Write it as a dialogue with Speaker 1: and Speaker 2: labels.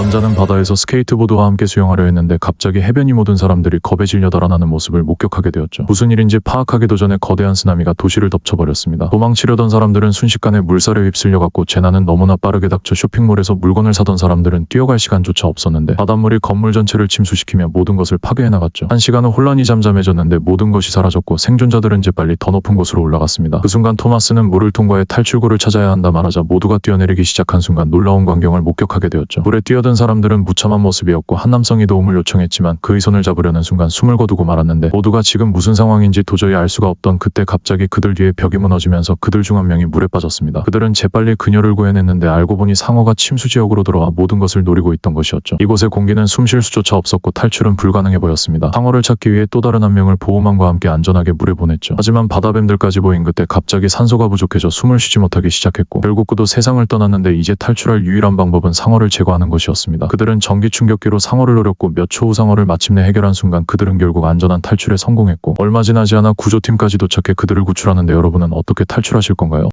Speaker 1: 남자는 바다에서 스케이트보드와 함께 수영하려 했는데 갑자기 해변이 모든 사람들이 겁에 질려 달아나는 모습을 목격하게 되었죠. 무슨 일인지 파악하기도 전에 거대한 쓰나미가 도시를 덮쳐버렸습니다. 도망치려던 사람들은 순식간에 물살에 휩쓸려갔고 재난은 너무나 빠르게 닥쳐 쇼핑몰에서 물건을 사던 사람들은 뛰어갈 시간조차 없었는데 바닷물이 건물 전체를 침수시키며 모든 것을 파괴해 나갔죠. 한 시간은 혼란이 잠잠해졌는데 모든 것이 사라졌고 생존자들은 재빨리 더 높은 곳으로 올라갔습니다. 그 순간 토마스는 물을 통과해 탈출구를 찾아야 한다 말하자 모두가 뛰어내리기 시작한 순간 놀라운 광경을 목격하게 되었죠. 물에 뛰어든 사람들은 무참한 모습이었고 한 남성이 도움을 요청했지만 그의 손을 잡으려는 순간 숨을 거두고 말았는데 모두가 지금 무슨 상황인지 도저히 알 수가 없던 그때 갑자기 그들 뒤에 벽이 무너지면서 그들 중 한 명이 물에 빠졌습니다. 그들은 재빨리 그녀를 구해냈는데 알고 보니 상어가 침수 지역으로 들어와 모든 것을 노리고 있던 것이었죠. 이곳의 공기는 숨 쉴 수조차 없었고 탈출은 불가능해 보였습니다. 상어를 찾기 위해 또 다른 한 명을 보호망과 함께 안전하게 물에 보냈죠. 하지만 바다뱀들까지 보인 그때 갑자기 산소가 부족해져 숨을 쉬지 못하기 시작했고 결국 그도 세상을 떠났는데 이제 탈출할 유일한 방법은 상어를 제거하는 것이었습니다. 그들은 전기 충격기로 상어를 노렸고 몇 초 후 상어를 마침내 해결한 순간 그들은 결국 안전한 탈출에 성공했고 얼마 지나지 않아 구조팀까지 도착해 그들을 구출하는데 여러분은 어떻게 탈출하실 건가요?